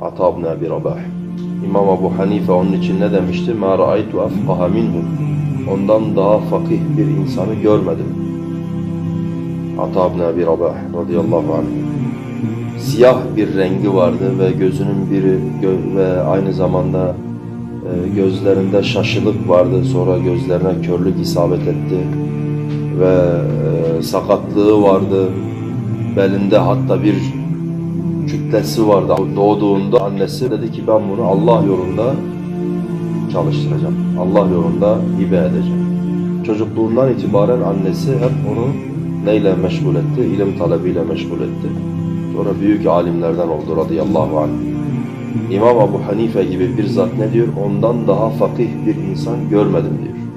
Ata ibn Abi Rabah. İmam Ebu Hanife onun için ne demişti? مَا رَأَيْتُ أَفْقَهَ مِنْهُ Ondan daha fakih bir insanı görmedim. Ata ibn Abi Rabah radıyallahu anh. Siyah bir rengi vardı ve gözünün biri gö- ve aynı zamanda e, gözlerinde şaşılık vardı. Sonra gözlerine körlük isabet etti ve e, sakatlığı vardı. Belinde hatta bir kütlesi vardı. Doğduğunda annesi dedi ki ben bunu Allah yolunda çalıştıracağım. Allah yolunda hibe edeceğim. Çocukluğundan itibaren annesi hep onu neyle meşgul etti? İlim talebiyle meşgul etti. Sonra büyük alimlerden oldu radıyallahu anh. İmam Ebu Hanife gibi bir zat ne diyor? Ondan daha fakih bir insan görmedim diyor.